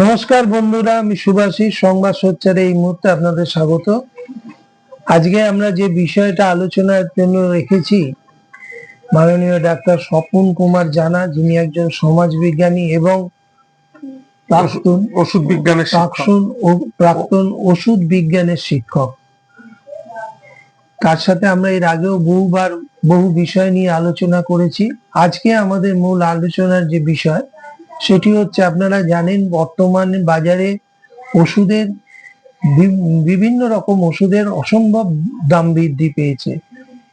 নমস্কার বন্ধুরা আমি সুভাষী। সংবাদ সোচ্চারে এই মুহূর্তে আপনাদের স্বাগত। আজকে আমরা যে বিষয়টা আলোচনার জন্য রেখেছি মাননীয় ডাক্তার স্বপন কুমার জানা যিনি একজন সমাজ বিজ্ঞানী এবং প্রাক্তন ওষুধ বিজ্ঞানের। প্রাক্তন ও প্রাক্তন ওষুধ বিজ্ঞানের শিক্ষক। তার সাথে আমরা এর আগেও বহুবার বহু বিষয় নিয়ে আলোচনা করেছি। আজকে আমাদের মূল আলোচনার যে বিষয় সেটি হচ্ছে আপনারা জানেন বর্তমান বাজারে ওষুধের বিভিন্ন রকম ওষুধের অসম্ভব দাম বৃদ্ধি পেয়েছে।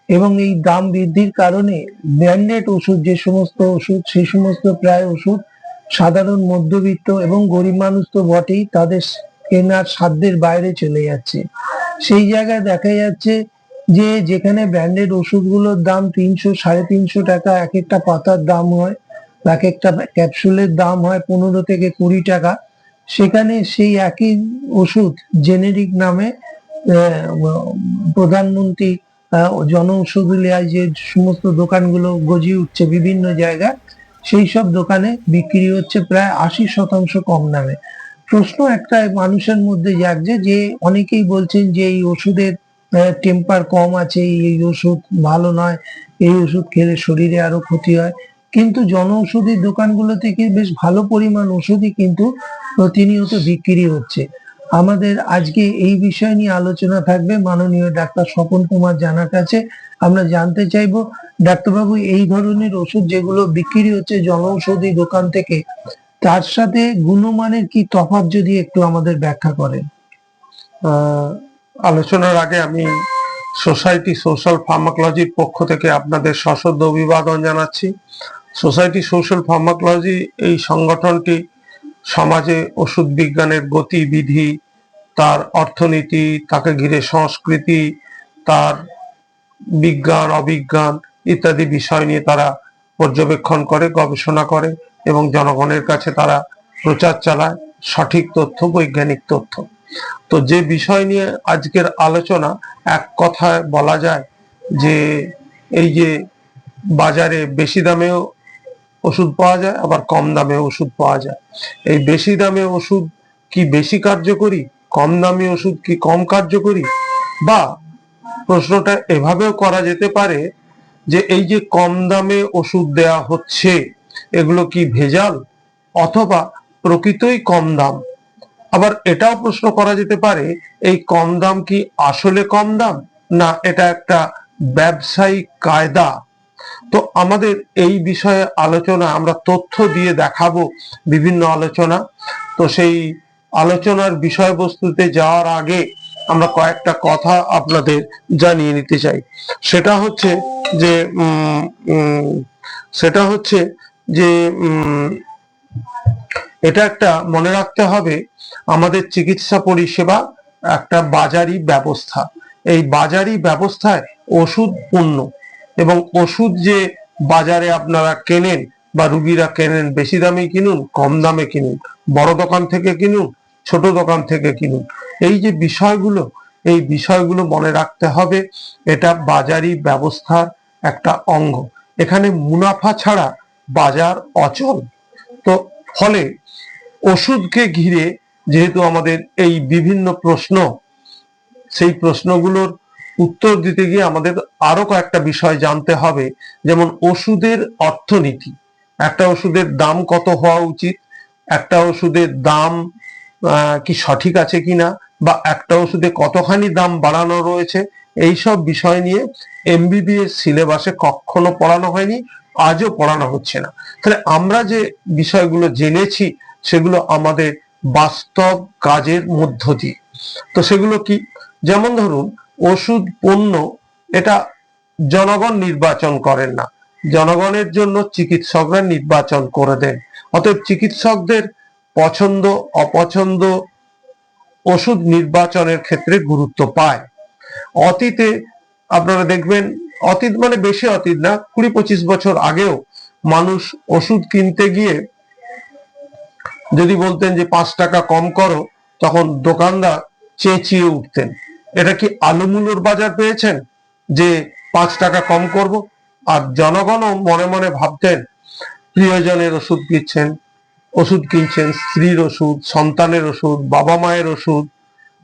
এবং এই দাম বৃদ্ধির কারণে ব্র্যান্ডেড ওষুধ যে সমস্ত ওষুধ সেই সমস্ত প্রায় ওষুধ সাধারণ মধ্যবিত্ত এবং গরিব মানুষ তো বটেই তাদের কেনার সাধ্যের বাইরে চলে যাচ্ছে। সেই জায়গায় দেখা যাচ্ছে যে যেখানে ব্র্যান্ডেড ওষুধগুলোর দাম তিনশো, সাড়ে তিনশো টাকা, এক একটা পাতার দাম হয়। এক একটা ক্যাপসুলের দাম হয় পনেরো থেকে কুড়ি টাকা। সেখানে সেই একই ওষুধ জেনেরিক নামে প্রধানমন্ত্রী জন ঔষধালয় যে সমস্ত দোকানগুলো গজিয়ে উঠছে বিভিন্ন জায়গায়, সেই সব দোকানে বিক্রি হচ্ছে প্রায় আশি শতাংশ কম দামে। প্রশ্ন একটা মানুষের মধ্যে জাগছে যে, অনেকেই বলছেন যে এই ওষুধের টেম্পার কম আছে, এই ওষুধ ভালো নয়, এই ওষুধ খেলে শরীরে আরও ক্ষতি হয়। কিন্তু জনঔষধির দোকানগুলো থেকে বেশ ভালো পরিমাণ ওষুধই কিন্তু প্রতিনিয়ত বিক্রি হচ্ছে। আমাদের আজকে এই বিষয় নিয়ে আলোচনা থাকবে। মাননীয় ডাক্তার স্বপন কুমার জানার কাছে আমরা জানতে চাইব, ডাক্তারবাবু, এই ধরনের ওষুধ যেগুলো বিক্রি হচ্ছে জনঔষধি দোকান থেকে, তার সাথে গুণমানের কি তফাৎ যদি একটু আমাদের ব্যাখ্যা করেন? আলোচনার আগে আমি সোসাইটি সোশ্যাল ফার্মাকোলজির পক্ষ থেকে আপনাদের সশ্রদ্ধ অভিবাদন জানাচ্ছি। সোসাইটি সোশ্যাল ফার্মাকোলজি এই সংগঠনটি সমাজে ওষুধ বিজ্ঞানের গতিবিধি, তার অর্থনীতি, তাকে ঘিরে সংস্কৃতি, তার বিজ্ঞান, অবিজ্ঞান ইত্যাদি বিষয় নিয়ে তারা পর্যবেক্ষণ করে, গবেষণা করে এবং জনগণের কাছে তারা প্রচার চালায় সঠিক তথ্য, বৈজ্ঞানিক তথ্য। তো যে বিষয় নিয়ে আজকের আলোচনা, এক কথায় বলা যায় যে এই যে বাজারে বেশি দামেও ওষুধ পাওয়া যায়, আবার কম দামে ওষুধ পাওয়া যায়। এই বেশি দামে ওষুধ কি বেশি কার্যকরী, কম দামি ওষুধ কি কম কার্যকরী? বা প্রশ্নটা এভাবেও করা যেতে পারে যে এই যে কম দামে ওষুধ দেয়া হচ্ছে, এগুলো কি ভেজাল অথবা প্রকৃতই কম দাম? আবার এটাও প্রশ্ন করা যেতে পারে, এই কম দাম কি আসলে কম দাম? না, এটা একটা ব্যবসায়িক কায়দা। তো আমাদের এই বিষয়ে আলোচনা আমরা তথ্য দিয়ে দেখাবো বিভিন্ন আলোচনা। তো সেই আলোচনার বিষয়বস্তুতে যাওয়ার আগে আমরা কয়েকটা কথা আপনাদের জানিয়ে নিতে চাই। সেটা হচ্ছে যে সেটা হচ্ছে যে এটা একটা মনে রাখতে হবে, আমাদের চিকিৎসা পরিষেবা একটা বাজারি ব্যবস্থা। এই বাজারি ব্যবস্থায় ওষুধ পণ্য এবং ওষুধ যে বাজারে আপনারা কেনেন বা রুগীরা কেনেন, বেশি দামে কিনুন, কম দামে কিনুন, বড় দোকান থেকে কিনুন, ছোট দোকান থেকে কিনুন। এই যে বিষয়গুলো, এই বিষয়গুলো মনে রাখতে হবে, এটা বাজারি ব্যবস্থার একটা অঙ্গ। এখানে মুনাফা ছাড়া বাজার অচল। তো ফলে ওষুধকে ঘিরে যেহেতু আমাদের এই বিভিন্ন প্রশ্ন, সেই প্রশ্নগুলোর উত্তর দিতে গিয়ে আমাদের আরও কয়েকটা বিষয় জানতে হবে, যেমন ওষুধের অর্থনীতি। একটা ওষুধের দাম কত হওয়া উচিত? একটা ওষুধের দাম কি সঠিক আছে কিনা? বা একটা ওষুধে কতখানি দাম বাড়ানো রয়েছে? এই সব বিষয় নিয়ে এমবিবিএস সিলেবাসে কখনো পড়ানো হয়নি, আজও পড়ানো হচ্ছে না। তাহলে আমরা যে বিষয়গুলো জেনেছি, সেগুলো আমাদের বাস্তব কাজের মধ্য দিয়ে। তো সেগুলো কি? যেমন ধরুন ওষুধ পণ্য এটা জনগণ নির্বাচন করেন না। জনগণের জন্য চিকিৎসকরা নির্বাচন করে দেন। অতএব চিকিৎসকদের পছন্দ, অপছন্দ ওষুধ নির্বাচনের ক্ষেত্রে গুরুত্ব পায়। অতীতে আপনারা দেখবেন, অতীত মানে বেশি অতীত না কুড়ি পঁচিশ বছর আগেও মানুষ ওষুধ কিনতে গিয়ে যদি বলতেন যে পাঁচ টাকা কম করো, তখন দোকানদার চেঁচিয়ে উঠতেন। এটা কি আলুমুলুর বাজার পেয়েছেন? যে পাঁচ টাকা কম করব। আর জনগণও মনে মনে ভাবতেন, প্রিয়জনের ওষুধ কিনছেন ওষুধ কিনছেন, স্ত্রীর ওষুধ, সন্তানের ওষুধ, বাবা মায়ের ওষুধ,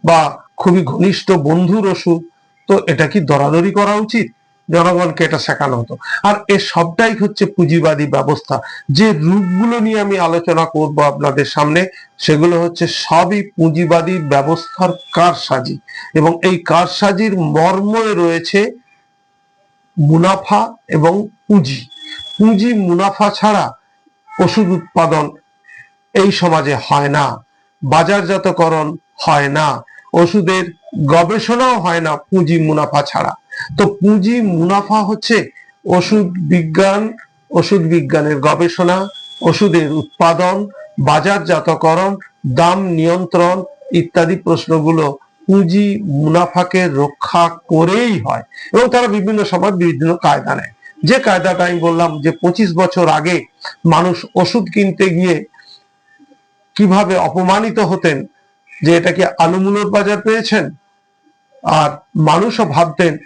বা খুবই ঘনিষ্ঠ বন্ধুর ওষুধ। তো এটা কি দরাদরি করা উচিত? জনগণকে এটা শেখানো হতো। আর এ সবটাই হচ্ছে পুঁজিবাদী ব্যবস্থা। যে রূপগুলো নিয়ে আমি আলোচনা করব আপনাদের সামনে, সেগুলো হচ্ছে সবই পুঁজিবাদী ব্যবস্থার কারসাজি। এবং এই কারসাজির মর্মে রয়েছে মুনাফা এবং পুঁজি। পুঁজি মুনাফা ছাড়া ওষুধ উৎপাদন এই সমাজে হয় না। বাজারজাতকরণ হয় না। ওষুধের গবেষণাও হয় না পুঁজি মুনাফা ছাড়া। তো পুঁজি মুনাফা হচ্ছে ওষুধ বিজ্ঞান, ওষুধ বিজ্ঞানের গবেষণা, ওষুধের উৎপাদন, বাজারজাতকরণ, দাম নিয়ন্ত্রণ ইত্যাদি প্রশ্নগুলো পুঁজি মুনাফাকে রক্ষা করেই হয় এবং তারা বিভিন্ন সময় বিভিন্ন কায়দা নেয়। যে কায়দাটা আমি বললাম যে পঁচিশ বছর আগে মানুষ ওষুধ কিনতে গিয়ে কীভাবে অপমানিত হতেন, যে এটা কি আলুমুলোর বাজার পেয়েছেন? আর মানুষও ভাবতেন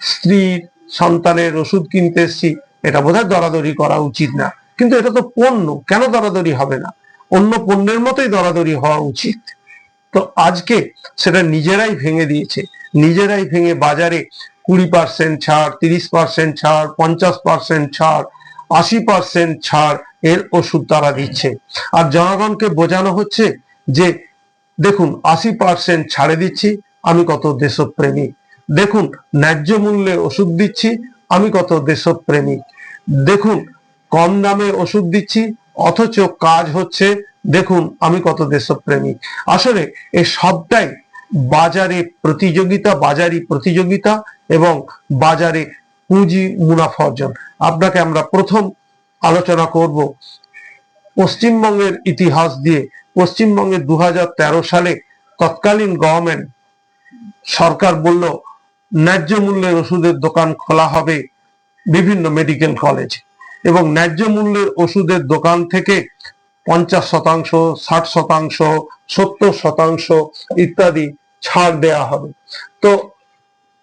স্ত্রীর সন্তানের ওষুধ কিনতে এসছি, এটা বোধহয় দরাদরি করা উচিত না। কিন্তু এটা তো পণ্য, কেন দরাদরি হবে না? অন্য পণ্যের মতোই দরাদরি হওয়া উচিত। তো আজকে সেটা নিজেরাই ভেঙে দিয়েছে। নিজেরাই ভেঙে বাজারে কুড়ি পার্সেন্ট ছাড়, তিরিশ পার্সেন্ট ছাড়, পঞ্চাশ পার্সেন্ট ছাড়, আশি পার্সেন্ট ছাড় এর ওষুধ তারা দিচ্ছে। আর জনগণকে বোঝানো হচ্ছে যে, দেখুন, আশি পার্সেন্ট ছাড়ে দিচ্ছি আমি কত দেশপ্রেমিক দেখুন, ন্যায্য মূল্যে ওষুধ দিচ্ছি, আমি কত দেশপ্রেমিক দেখুন, কম দামে ওষুধ দিচ্ছি, অথচ কাজ হচ্ছে, দেখুন, আমি কত দেশপ্রেমিক আসলে এই সবটাই বাজারে প্রতিযোগিতা, বাজারি প্রতিযোগিতা এবং বাজারে পুঁজি মুনাফা অর্জন। আপনাকে আমরা প্রথম আলোচনা করব পশ্চিমবঙ্গের ইতিহাস দিয়ে। পশ্চিমবঙ্গে দু হাজার তেরো সালে তৎকালীন গভর্নমেন্ট সরকার বলল, ন্যায্য মূল্যের ওষুধের দোকান খোলা হবে বিভিন্ন মেডিকেল কলেজ এবং ন্যায্য মূল্যের ওষুধের দোকান থেকে পঞ্চাশ শতাংশ, ষাট শতাংশ, সত্তর শতাংশ ইত্যাদি ছাড় দেয়া হবে। তো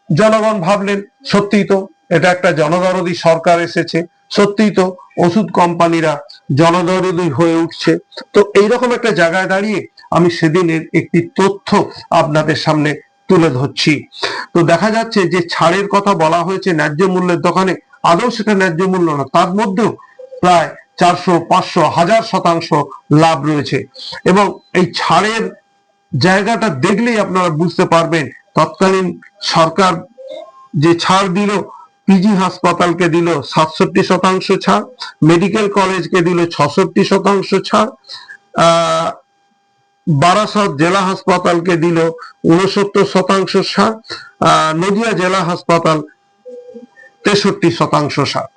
জনগণ ভাবলেন, সত্যিই তো এটা একটা জনদরদি, সরকার এসেছে, সত্যিই তো ওষুধ কোম্পানিরা জনদরদি হয়ে উঠছে। তো এইরকম একটা জায়গায় দাঁড়িয়ে আমি সেদিনের একটি তথ্য আপনাদের সামনে তুলে ধরছি। তো দেখা যাচ্ছে যে ছাড়ের কথা বলা হয়েছে ন্যায্য মূল্যের দোকানে, আদৌ সেটা ন্যায্য মূল্য না, তার মধ্যেও প্রায় চারশো, পাঁচশো, হাজার শতাংশ লাভ রয়েছে। এবং এই ছাড়ের জায়গাটা দেখলেই আপনারা বুঝতে পারবেন, তৎকালীন সরকার যে ছাড় দিল পিজি হাসপাতালকে দিল সাতষট্টি শতাংশ ছাড়, মেডিকেল কলেজকে দিল ছষট্টি শতাংশ ছাড়, আহ বারাসত জেলা হাসপাতালকে দিল উনসত্তর শতাংশ সার নদিয়া জেলা হাসপাতাল তেষট্টি শতাংশ ছাড়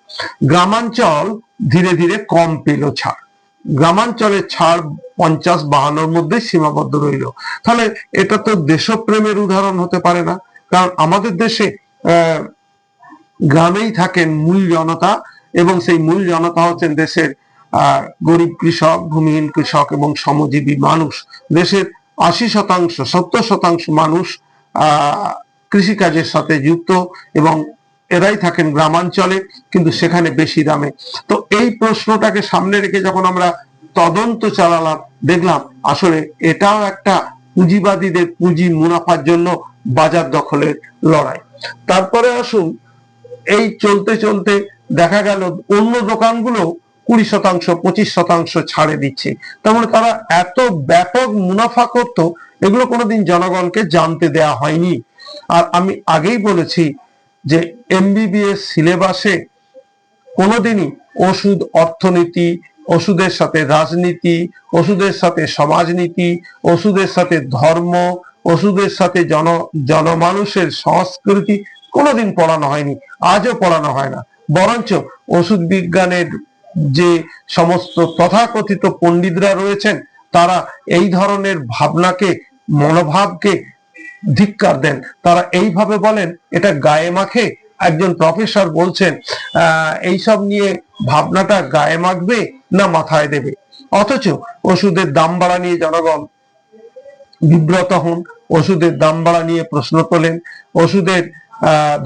গ্রামাঞ্চল ধীরে ধীরে কম পেল ছাড়। গ্রামাঞ্চলের ছাড় পঞ্চাশ বাহান্নর মধ্যে সীমাবদ্ধ রইল। তাহলে এটা তো দেশপ্রেমের উদাহরণ হতে পারে না, কারণ আমাদের দেশে গ্রামেই থাকেন মূল জনতা এবং সেই মূল জনতা হচ্ছেন দেশের গরিব কৃষক, ভূমিহীন কৃষক এবং শ্রমজীবী মানুষ। দেশের আশি শতাংশ, সত্তর শতাংশ মানুষ কৃষিকাজের সাথে যুক্ত এবং এরাই থাকেন গ্রামাঞ্চলে, কিন্তু সেখানে বেশি দামে। তো এই প্রশ্নটাকে সামনে রেখে যখন আমরা তদন্ত চালালাম, দেখলাম আসলে এটাও একটা পুঁজিবাদীদের পুঁজি মুনাফার জন্য বাজার দখলের লড়াই। তারপরে আসুন, এই চলতে চলতে দেখা গেল অন্য দোকানগুলো কুড়ি শতাংশ, পঁচিশ শতাংশ ছাড়ে দিচ্ছে। তার মানে তারা এত ব্যাপক মুনাফা করত, এগুলো কোনোদিন জনগণকে জানতে দেয়া হয়নি। আর আমি আগেই বলেছি যে এমবিবিএস সিলেবাসে কোনোদিনই ওষুধ অর্থনীতি, ওষুধের সাথে রাজনীতি, ওষুধের সাথে সমাজনীতি, ওষুধের সাথে ধর্ম, ওষুধের সাথে জন, জনমানুষের সংস্কৃতি কোনোদিন পড়ানো হয়নি। আজও পড়ানো হয় না। বরঞ্চ ওষুধ বিজ্ঞানের যে সমস্ত তথাকথিত পণ্ডিতরা রয়েছেন, তারা এই ধরনের ভাবনাকে, মনোভাবকে ধিক্কার দেন। তারা এইভাবে বলেন, এটা গায়ে মাখে। একজন প্রফেসর বলছেন এইসব নিয়ে ভাবনাটা গায়ে মাখবে না মাথায় দেবে। অথচ ওষুধের দাম বাড়া নিয়ে জনগণ বিব্রত হন, ওষুধের দাম বাড়া নিয়ে প্রশ্ন তোলেন, ওষুধের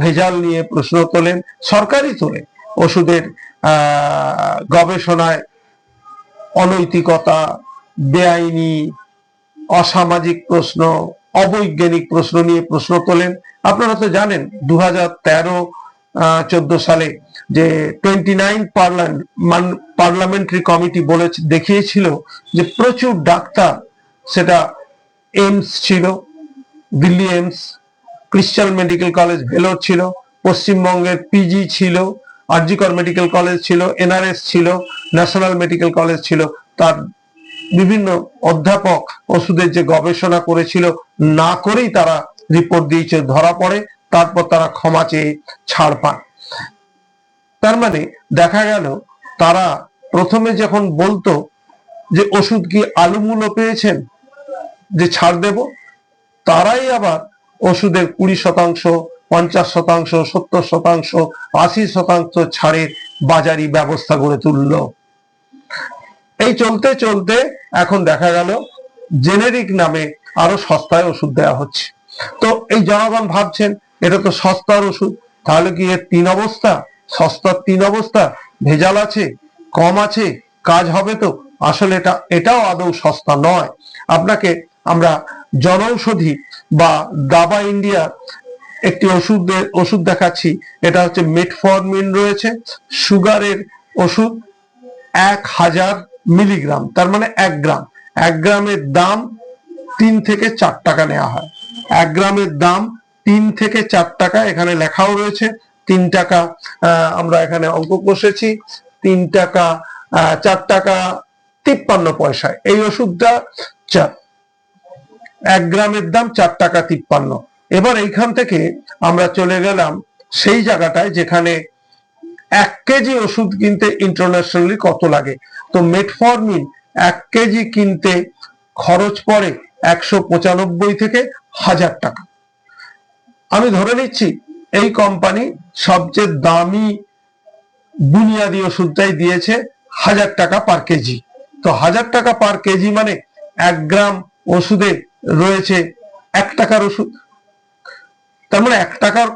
ভেজাল নিয়ে প্রশ্ন তোলেন, সরকারই তোলে। ওষুধের গবেষণায় অনৈতিকতা, বেআইনি, অসামাজিক প্রশ্ন, অবৈজ্ঞানিক প্রশ্ন নিয়ে প্রশ্ন তোলেন। আপনারা তো জানেন দু হাজার তেরো চোদ্দ সালে যে twenty nine parliament parliamentary committee বলে দেখিয়েছিল যে প্রচুর ডাক্তার সেটা এইমস ছিল, Delhi AIIMS Christian medical college Vellore ছিল, পশ্চিমবঙ্গের পিজি ছিল আরজিকর মেডিকেল কলেজ ছিল এনআরএস ছিল ন্যাশনাল মেডিকেল কলেজ ছিল। তার বিভিন্ন অধ্যাপক ওষুধের যে গবেষণা করেছিল, না করেই তারা রিপোর্ট দিয়েছে, ধরা পড়ে, তারপর তারা ক্ষমা চেয়ে ছাড় পান। তার মানে দেখা গেল, তারা প্রথমে যখন বলতো যে ওষুধ কি আলু মূল্য পেয়েছেন, যে ছাড় দেব, তারাই আবার ওষুধের কুড়ি শতাংশ পঞ্চাশ শতাংশ, সত্তর শতাংশ, আশি শতাংশ ছাড়ের বাজারি ব্যবস্থা গড়ে তুললো। এই চলতে চলতে এখন দেখা গেল জেনেরিক নামে আরও সস্তায় ওষুধ দেওয়া হচ্ছে। তো এই জনগণ ভাবছেন, এটা তো সস্তার ওষুধ, তাহলে কি এর তিন অবস্থা? সস্তার তিন অবস্থা, ভেজাল আছে, কম আছে, কাজ হবে তো, আসলে এটা, এটাও আদৌ সস্তা নয়। আপনাকে আমরা জনৌষধি বা দাবা ইন্ডিয়া একটি ওষুধের ওষুধ দেখাচ্ছি। এটা হচ্ছে মেটফরমিন রয়েছে। সুগারের ওষুধ এক হাজার মিলিগ্রাম, তার মানে এক গ্রাম। এক গ্রামের দাম তিন থেকে চার টাকা নেওয়া হয়। এক গ্রামের দাম তিন থেকে চার টাকা এখানে লেখাও রয়েছে। তিন টাকা আমরা এখানে অঙ্ক কষেছি। তিন টাকা চার টাকা, তিপ্পান্ন পয়সায়। এই ওষুধটা চা- এক গ্রামের দাম চার টাকা তিপ্পান্ন। এবার এইখান থেকে আমরা চলে গেলাম সেই জায়গাটায় যেখানে এক কেজি ওষুধ কিনতে ইন্টারন্যাশনালি কত লাগে? তো মেটফরমিন এক কেজি কিনতে খরচ পড়ে একশো পঁচানব্বই থেকে হাজার টাকা। আমি ধরে নিচ্ছি, এই কোম্পানি সবচেয়ে দামি বুনিয়াদি ওষুধটাই দিয়েছে হাজার টাকা পার কেজি। তো হাজার টাকা পার কেজি মানে এক গ্রাম ওষুধে রয়েছে এক টাকার ওষুধ। তার মানে এক টাকার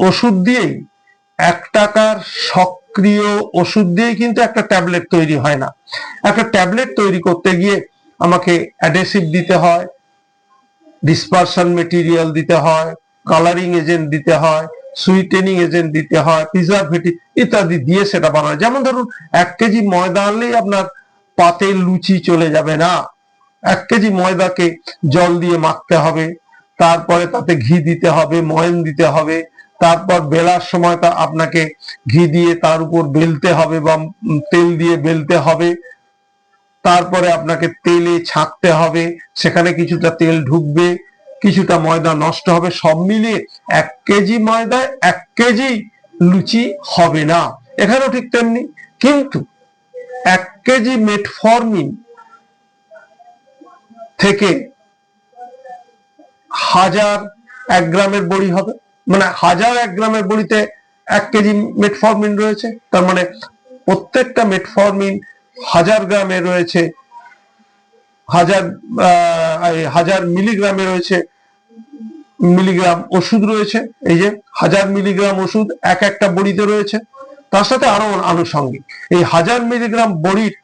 ওষুধ দিয়েই, এক টাকার সক্রিয় ওষুধ দিয়েই কিন্তু একটা ট্যাবলেট তৈরি হয় না। একটা ট্যাবলেট তৈরি করতে গিয়ে আমাকে অ্যাডেসিভ দিতে হয়, ডিসপারশন মেটেরিয়াল দিতে হয়, কালারিং এজেন্ট দিতে হয়, সুইটেনিং এজেন্ট দিতে হয়, প্রিজারভেটিভ ইত্যাদি দিয়ে সেটা বানায় যেমন ধরুন, এক কেজি ময়দা আনলেই আপনার পাতে লুচি চলে যাবে না। এক কেজি ময়দাকে জল দিয়ে মাখতে হবে। তারপরে তাতে ঘি দিতে হবে, ময়ন দিতে হবে। তারপর বেলার সময় তা আপনাকে ঘি দিয়ে তার উপর বেলতে হবে বা তেল দিয়ে বেলতে হবে। তারপরে আপনাকে তেলে ছাঁকতে হবে। সেখানে কিছুটা তেল ঢুকবে, কিছুটা ময়দা নষ্ট হবে। সব মিলিয়ে এক কেজি ময়দায় এক কেজি লুচি হবে না। এখানেও ঠিক তেমনি। কিন্তু এক কেজি মেটফরমিন থেকে হাজার এক গ্রামের বড়ি হবে। মানে হাজার এক গ্রামের বড়িতে এক কেজি মেটফরমিন রয়েছে। তার মানে প্রত্যেকটা মেটফরমিন হাজার গ্রামে রয়েছে। হাজার হাজার মিলিগ্রামে রয়েছে মিলিগ্রাম ওষুধ রয়েছে। এই যে হাজার মিলিগ্রাম ওষুধ এক একটা বড়িতে রয়েছে। তার সাথে আরও আনুষঙ্গিক। এই হাজার মিলিগ্রাম বড়ির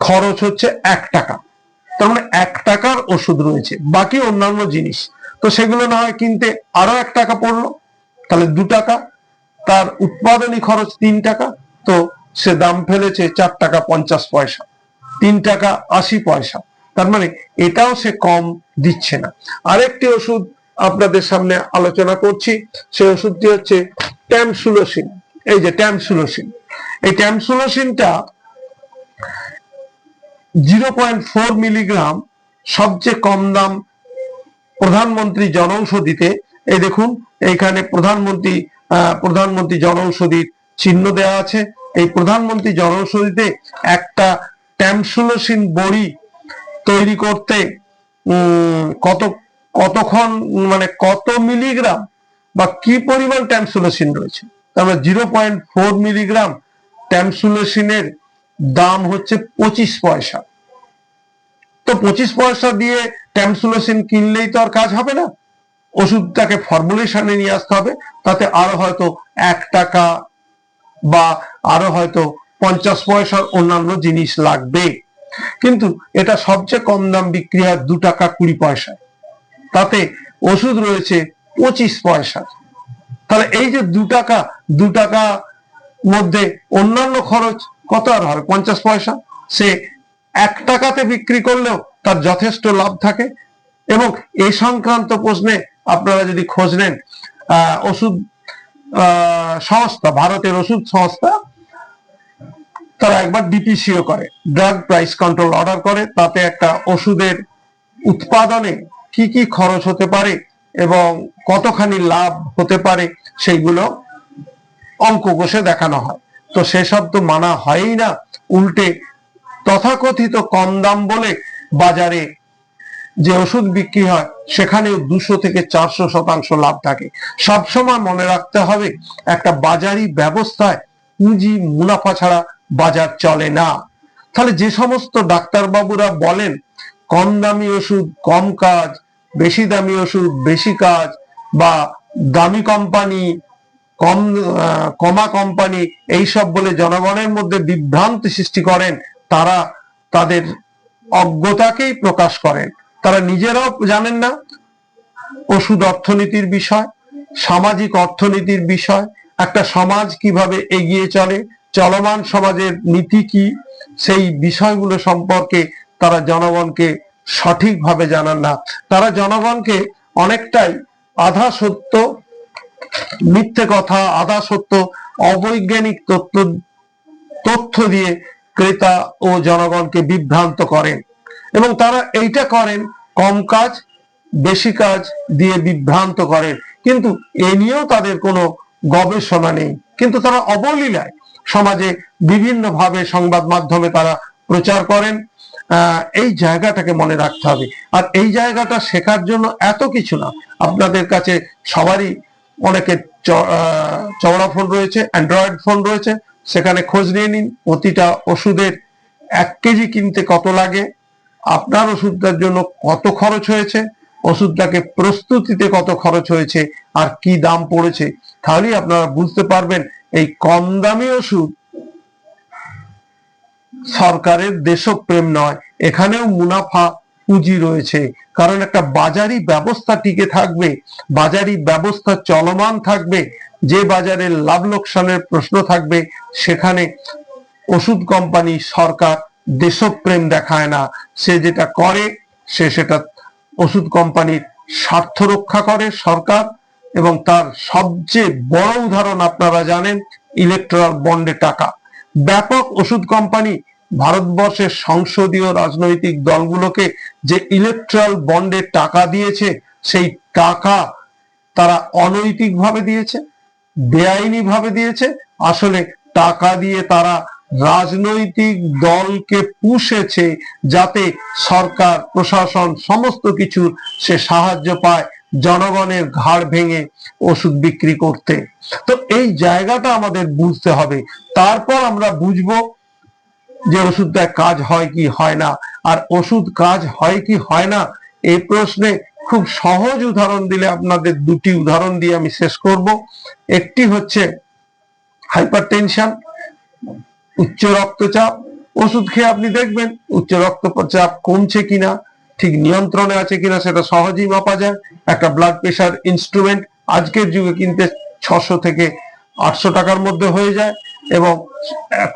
খরচ হচ্ছে এক টাকা। তার এক টাকার ওষুধ রয়েছে, বাকি অন্যান্য জিনিস। তো সেগুলো না হয় কিনতে আরও এক টাকা পড়ল, তাহলে দু টাকা। তার উৎপাদনী খরচ তিন টাকা, তো সে দাম ফেলেছে চার টাকা পঞ্চাশ পয়সা, তিন টাকা আশি পয়সা। তার মানে এটাও সে কম দিচ্ছে না। আরেকটি ওষুধ আপনাদের সামনে আলোচনা করছি, সেই ওষুধটি হচ্ছে ট্যামসুলোসিন। এই যে ট্যামসুলোসিন। এই ট্যামসুলোসিনটা জিরো পয়েন্ট ফোর মিলিগ্রাম সবচেয়ে কম দাম প্রধানমন্ত্রী জনৌষধিতে এই দেখুন, এইখানে প্রধানমন্ত্রী প্রধানমন্ত্রী জনৌষধির চিহ্ন দেওয়া আছে। এই প্রধানমন্ত্রী জনৌষধিতে একটা ট্যামসুলোসিন বড়ি তৈরি করতে কত, কতক্ষণ মানে কত মিলিগ্রাম বা কি পরিমাণ ট্যামসুলোসিন রয়েছে? তারপরে জিরো পয়েন্ট ফোর মিলিগ্রাম ট্যামসুলোসিনের দাম হচ্ছে পঁচিশ পয়সা। তো পঁচিশ পয়সা দিয়ে ট্যামসুলোসিন কিনলেই তো আর কাজ হবে না। ওষুধটাকে ফর্মুলেশনে নিয়ে আসতে হবে, তাতে আরও হয়তো এক টাকা বা আরও হয়তো পঞ্চাশ পয়সার অন্যান্য জিনিস লাগবে। কিন্তু এটা সবচেয়ে কম দাম বিক্রি হয় দু টাকা কুড়ি পয়সায়। তাতে ওষুধ রয়েছে পঁচিশ পয়সা। তাহলে এই যে দু টাকা দু টাকা মধ্যে অন্যান্য খরচ কত আর হবে পঞ্চাশ পয়সা। সে এক টাকাতে বিক্রি করলেও তার যথেষ্ট লাভ থাকে এবং এই সংক্রান্ত প্রশ্নে আপনারা যদি খোঁজ নেন ওষুধ সংস্থা, ভারতের ওষুধ সংস্থা, তারা একবার ডিপিসিও করে ড্রাগ প্রাইস কন্ট্রোল অর্ডার করে, তাতে একটা ওষুধের উৎপাদনে কি কি খরচ হতে পারে এবং কতখানি লাভ হতে পারে, সেইগুলো অঙ্ক কষে দেখানো হয়। তো সেসব তো মানা হয়ই না। উল্টে তথাকথিত কম দাম বলে বাজারে যে ওষুধ বিক্রি হয়, সেখানেও দুশো থেকে চারশো শতাংশ লাভ থাকে। সবসময় মনে রাখতে হবে, একটা বাজারি ব্যবস্থায় পুঁজি মুনাফা ছাড়া বাজার চলে না। তাহলে যে সমস্ত ডাক্তারবাবুরা বলেন, কম দামি ওষুধ, কম কাজ, বেশি দামি ওষুধ, বেশি কাজ বা দামি কোম্পানি কম কমা কোম্পানি এইসব বলে জনগণের মধ্যে বিভ্রান্তি সৃষ্টি করেন, তারা তাদের অজ্ঞতাকেই প্রকাশ করেন। তারা নিজেরাও জানেন না ওষুধ অর্থনীতির বিষয়, সামাজিক অর্থনীতির বিষয়, একটা সমাজ কীভাবে এগিয়ে চলে, চলমান সমাজের নীতি কি, সেই বিষয়গুলো সম্পর্কে তারা জনগণকে সঠিকভাবে জানান না। তারা জনগণকে অনেকটাই আধা সত্য মিথ্যে কথা, আধা সত্য, অবৈজ্ঞানিক তথ্য তথ্য দিয়ে ক্রেতা ও জনগণকে বিভ্রান্ত করেন এবং তারা এইটা করেন, কম কাজ, বেশি কাজ দিয়ে বিভ্রান্ত করেন। কিন্তু এ নিয়েও তাদের কোনো গবেষণা নেই। কিন্তু তারা অবলীলায় সমাজে বিভিন্ন ভাবে সংবাদ মাধ্যমে তারা প্রচার করেন। এই জায়গাটাকে মনে রাখতে হবে। আর এই জায়গাটা শেখার জন্য এত কিছু না। আপনাদের কাছে সবারই অনেকের চওড়া ফোন রয়েছে অ্যান্ড্রয়েড ফোন রয়েছে, সেখানে খোঁজ নিয়ে নিন, প্রতিটা ওষুধের এক কেজি কিনতে কত লাগে, আপনার ওষুধটার জন্য কত খরচ হয়েছে, ওষুধটাকে প্রস্তুতিতে কত খরচ হয়েছে, আর কি দাম পড়েছে, তাহলেই আপনারা বুঝতে পারবেন এই কম দামি ওষুধ সরকারের দেশপ্রেম নয়, এখানেও মুনাফা পুঁজি রয়েছে। কারণ একটা বাজারি ব্যবস্থা টিকে থাকবে, বাজারি ব্যবস্থা চলমান থাকবে, যে বাজারে লাভ লোকসানের প্রশ্ন থাকবে, সেখানে ওষুধ কোম্পানি সরকার দেশপ্রেম দেখায় না। সে যেটা করে, সে সেটা ওষুধ কোম্পানির স্বার্থ রক্ষা করে সরকার। এবং তার সবচেয়ে বড় উদাহরণ আপনারা জানেন, ইলেকট্রাল বন্ডে টাকা। ব্যাপক ওষুধ কোম্পানি ভারতবর্ষের সংসদীয় রাজনৈতিক দলগুলোকে যে ইলেকট্রাল বন্ডে টাকা দিয়েছে, সেই টাকা তারা অনৈতিকভাবে দিয়েছে বেআইনি ভাবে দিয়েছে। আসলে টাকা দিয়ে তারা রাজনৈতিক দলকে পুষেছে যাতে সরকার, প্রশাসন সমস্ত কিছুর সে সাহায্য পায় জনগণের ঘাড় ভেঙে ওষুধ বিক্রি করতে। তো এই জায়গাটা আমাদের বুঝতে হবে। তারপর আমরা বুঝব যে ওষুধটা কাজ হয় কি হয় না, আর ওষুধ কাজ হয় কি হয় না, এই প্রশ্নে খুব সহজ উদাহরণ দিলে আপনাদের দুটি উদাহরণ দিয়ে আমি শেষ করব। একটি হচ্ছে হাইপার টেনশন উচ্চ রক্তচাপ। ওষুধ খেয়ে আপনি দেখবেন উচ্চ রক্তচাপ কমছে কিনা, ঠিক নিয়ন্ত্রণে আছে কিনা সেটা সহজেই মাপা যায়। একটা ব্লাড প্রেশার ইনস্ট্রুমেন্ট আজকের যুগে কিনতে ছশো থেকে আটশো টাকার মধ্যে হয়ে যায়। এবং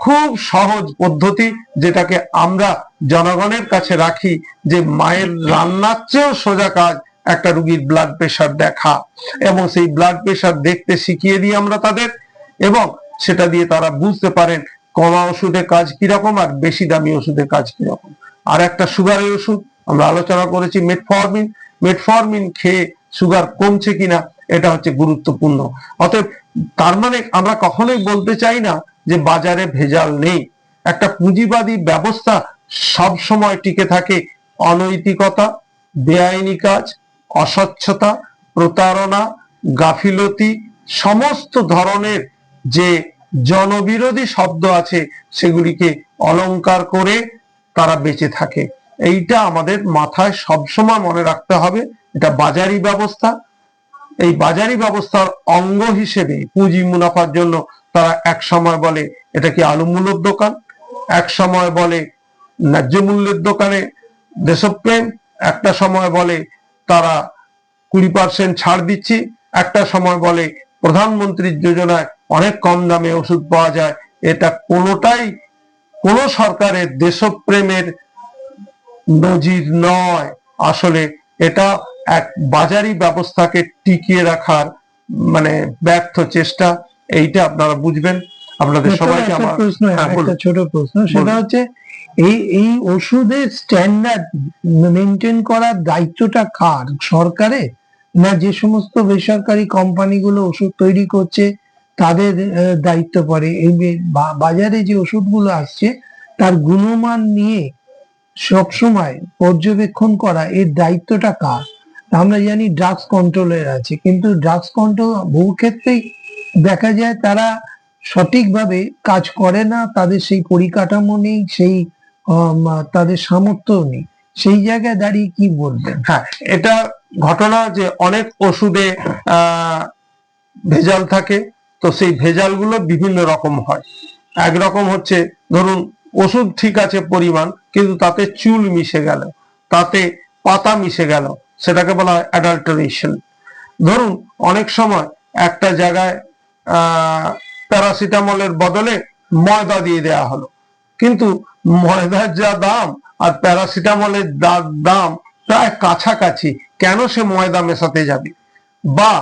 খুব সহজ পদ্ধতি যেটাকে আমরা জনগণের কাছে রাখি যে মায়ের রান্নার চেয়েও সোজা কাজ একটা রুগীর ব্লাড প্রেশার দেখা। এবং সেই ব্লাড প্রেশার দেখতে শিখিয়ে দিই আমরা তাদের এবং সেটা দিয়ে তারা বুঝতে পারেন কমা ওষুধের কাজ কীরকম আর বেশি দামি ওষুধের কাজ কীরকম। আর একটা সুগারের ওষুধ, আমরা আলোচনা করেছি মেটফরমিন মেটফরমিন খেয়ে সুগার কমছে কিনা, এটা হচ্ছে গুরুত্বপূর্ণ। অতএব তার মানে আমরা কখনোই বলতে চাই না যে বাজারে ভেজাল নেই। একটা পুঁজিবাদী ব্যবস্থা সব সময় টিকে থাকে অনৈতিকতা, বেআইনি কাজ, অস্বচ্ছতা, প্রতারণা, গাফিলতি, সমস্ত ধরনের যে জনবিরোধী শব্দ আছে সেগুলিকে অলংকার করে তারা বেঁচে থাকে। এইটা আমাদের মাথায় সবসময় মনে রাখতে হবে। এটা বাজারি ব্যবস্থা এই বাজারি ব্যবস্থার অঙ্গ হিসেবে পুঁজি মুনাফার জন্য তারা এক সময় বলে, এটা কি আলু মূল্যর দোকান? এক সময় বলে, ন্যায্য মূল্যের দোকানে দেশপ্রেম। একটা সময় বলে, তারা কুড়ি পার্সেন্ট ছাড় দিচ্ছি। একটা সময় বলে, প্রধানমন্ত্রীর যোজনায় অনেক কম দামে ওষুধ পাওয়া যায়। এটা কোনোটাই, কোন সরকারের দেশপ্রেমের নজির নয়। আসলে এটা এক বাজারি ব্যবস্থাকে টিকিয়ে রাখার মানে ব্যর্থ চেষ্টা এইটা আপনারা বুঝবেন। আপনাদের সবাইকে আমার প্রশ্ন হ্যাঁ, একটা ছোট প্রশ্ন সেটা হচ্ছে এই এই ওষুধের স্ট্যান্ডার্ড মেনটেন করার দায়িত্বটা কার? সরকারে? না যে সমস্ত বেসরকারি কোম্পানিগুলো ওষুধ তৈরি করছে তাদের দায়িত্ব পড়ে? এই বাজারে যে ওষুধগুলো আসছে তার গুণমান নিয়ে সবসময় পর্যবেক্ষণ করা এর দায়িত্বটা কার? আমরা জানি ড্রাগস কন্ট্রোলের আছে, কিন্তু ড্রাগস কন্ট্রোল বহু ক্ষেত্রেই দেখা যায় তারা সঠিকভাবে কাজ করে না, তাদের সেই পরিকাঠামো নেই, সেই তাদের সামর্থ্য নেই। সেই জায়গায় দাঁড়িয়ে কি বলবেন? হ্যাঁ এটা ঘটনা যে অনেক ওষুধে ভেজাল থাকে, তো সেই ভেজালগুলো বিভিন্ন রকম হয়। একরকম হচ্ছে, ধরুন ওষুধ ঠিক আছে পরিমাণ, কিন্তু তাতে চুল মিশে গেল, তাতে পাতা মিশে গেল সেটাকে বলা হয় অ্যাডাল্টারেশন ধরুন, অনেক সময় একটা জায়গায় প্যারাসিটামলের বদলে ময়দা দিয়ে দেওয়া হলো। কিন্তু ময়দার যা দাম আর প্যারাসিটামলের দাম প্রায় কাছাকাছি, কেন সে ময়দা মেশাতে যাবে? বা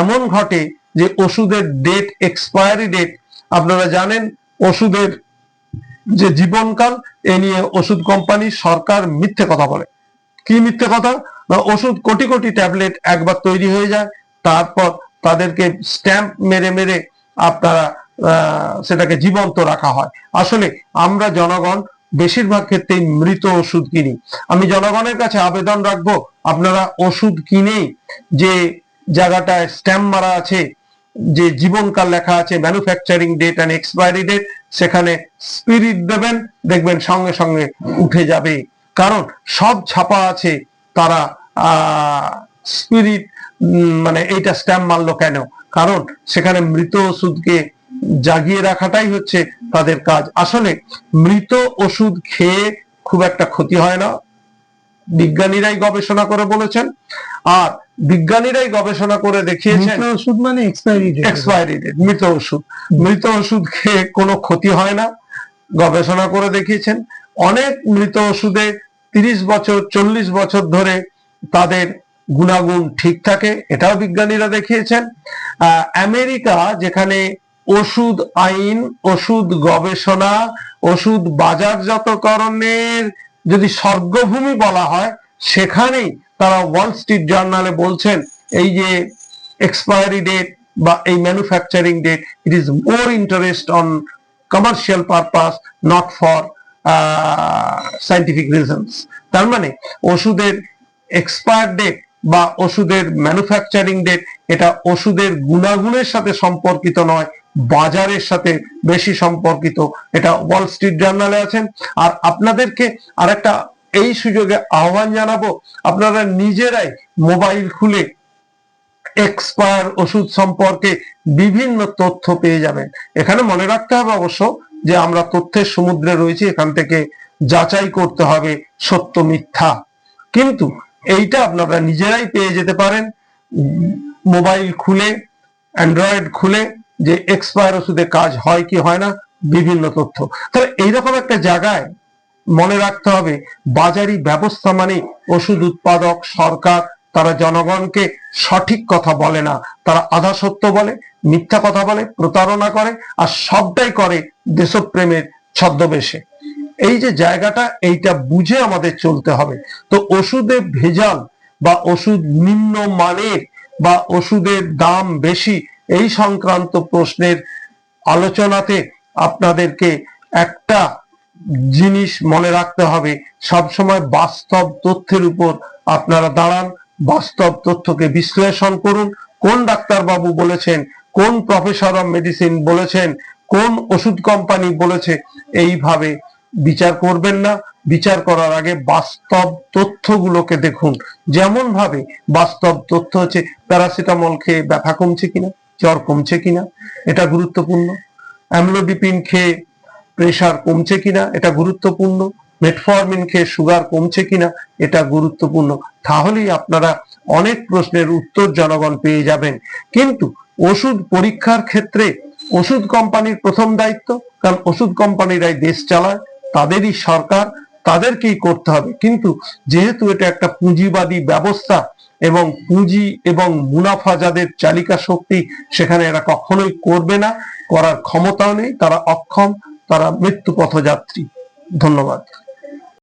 এমন ঘটে যে ওষুধের ডেট এক্সপায়ারি ডেট আপনারা জানেন, ওষুধের যে জীবনকাল, এ নিয়ে ওষুধ কোম্পানি সরকার মিথ্যে কথা বলে। কি মিথ্যে কথা? ওষুধ কোটি কোটি ট্যাবলেট একবার তৈরি হয়ে যায়, তারপর তাদেরকে স্ট্যাম্প মেরে মেরে আপনারা সেটাকে জীবন্ত রাখা হয়। আসলে আমরা জনগণ বেশিরভাগ ক্ষেত্রেই মৃত ওষুধ কিনি। আমি জনগণের কাছে আবেদন রাখব, আপনারা ওষুধ কিনেই যে জায়গাটায় স্ট্যাম্প মারা আছে, যে জীবনকাল লেখা আছে manufacturing date and expiry date সেখানে স্পিরিট দেবেন, দেখবেন সঙ্গে সঙ্গে উঠে যাবে। কারণ সব ছাপা আছে তারা স্পিরিট মানে এইটা স্ট্যাম্প মারলো কেন? কারণ সেখানে মৃত ওষুধকে জাগিয়ে রাখাটাই হচ্ছে তাদের কাজ। আসলে মৃত ওষুধ খেয়ে খুব একটা ক্ষতি হয় না। বিজ্ঞানীরাই গবেষণা করে বলেছেন। আর বিজ্ঞানীরাই গবেষণা করে দেখিয়েছেন ওষুধ মানে এক্সপায়ারি ডেট এক্সপায়ারি ডেট মৃত ওষুধ। মৃত ওষুধ খেয়ে কোনো ক্ষতি হয় না। গবেষণা করে দেখিয়েছেন। অনেক মৃত ওষুধে তিরিশ বছর, চল্লিশ বছর ধরে তাদের গুণাগুণ ঠিক থাকে, এটাও বিজ্ঞানীরা দেখিয়েছেন। আমেরিকা যেখানে ওষুধ আইন, ওষুধ গবেষণা, ওষুধ বাজারজাতকরণের যদি স্বর্গভূমি বলা হয়, সেখানেই তারা ওয়াল স্ট্রিট জার্নালে বলছেন, এই যে এক্সপায়ারি ডেট বা এই manufacturing date it is more interest on commercial purpose not for scientific reasons তার মানে ওষুধের এক্সপায়ার ডেট বা ওষুধের ম্যানুফ্যাকচারিং ডেট এটা ওষুধের গুণাগুণের সাথে সম্পর্কিত নয়, বাজারের সাথে বেশি সম্পর্কিত। এটা ওয়াল স্ট্রিট জার্নালে আছেন। আর আপনাদেরকে আরেকটা এই সুযোগে আহ্বান জানাব, আপনারা নিজেরাই মোবাইল খুলে এক্সপায়ার ওষুধ সম্পর্কে বিভিন্ন তথ্য পেয়ে যাবেন। এখানে মনে রাখতে হবে অবশ্য যে আমরা তথ্যের সমুদ্রে রয়েছি, এখান থেকে যাচাই করতে হবে সত্য, মিথ্যা। কিন্তু এইটা আপনারা নিজেরাই পেয়ে যেতে পারেন। মোবাইল খুলে, অ্যান্ড্রয়েড খুলে, যে এক্সপায়ার ওষুধে কাজ হয় কি হয় না, বিভিন্ন তথ্য। তাহলে এইরকম একটা জায়গায় মনে রাখতে হবে, বাজারি ব্যবস্থা মানে ওষুধ উৎপাদক, সরকার তারা জনগণকে সঠিক কথা বলে না। তারা আধা সত্য বলে, মিথ্যা কথা বলে, প্রতারণা করে আর সবটাই করে দেশপ্রেমের ছদ্মবেশে। এই যে জায়গাটা, এইটা বুঝে আমাদের চলতে হবে। তো ওষুধে ভেজাল বা ওষুধ নিম্ন মানের বা ওষুধের দাম বেশি, এই সংক্রান্ত প্রশ্নের আলোচনাতে আপনাদেরকে একটা জিনিস মনে রাখতে হবে। সবসময় বাস্তব তথ্যের উপর আপনারা দাঁড়ান। বাস্তব তথ্যকে বিশ্লেষণ করুন। কোন ডাক্তারবাবু বলেছেন, কোন প্রফেসর অফ মেডিসিন বলেছেন, কোন ওষুধ কোম্পানি বলেছে, এইভাবে বিচার করবেন না। বিচার করার আগে বাস্তব তথ্যগুলোকে দেখুন। যেমন ভাবে বাস্তব তথ্য হচ্ছে প্যারাসিটামল খেয়ে ব্যথা কমছে কিনা, জ্বর কমছে কিনা, এটা গুরুত্বপূর্ণ। অ্যামলোডিপিন খেয়ে প্রেশার কমছে কিনা, এটা গুরুত্বপূর্ণ। মেটফরমিন খেয়ে সুগার কমছে কিনা, এটা গুরুত্বপূর্ণ। তাহলেই আপনারা অনেক প্রশ্নের উত্তর জনগণ পেয়ে যাবেন। কিন্তু ওষুধ পরীক্ষার ক্ষেত্রে ওষুধ কোম্পানির প্রথম দায়িত্ব, কারণ ওষুধ কোম্পানিরাই দেশ চালায়, তাদেরই সরকার, তাদেরকেই করতে হবে। কিন্তু যেহেতু এটা একটা পুঁজিবাদী ব্যবস্থা এবং পুঁজি এবং মুনাফা যাদের চালিকা শক্তি, সেখানে এরা কখনোই করবে না, করার ক্ষমতাও নেই, তারা অক্ষম, তারা মৃত্যু পথযাত্রী ধন্যবাদ।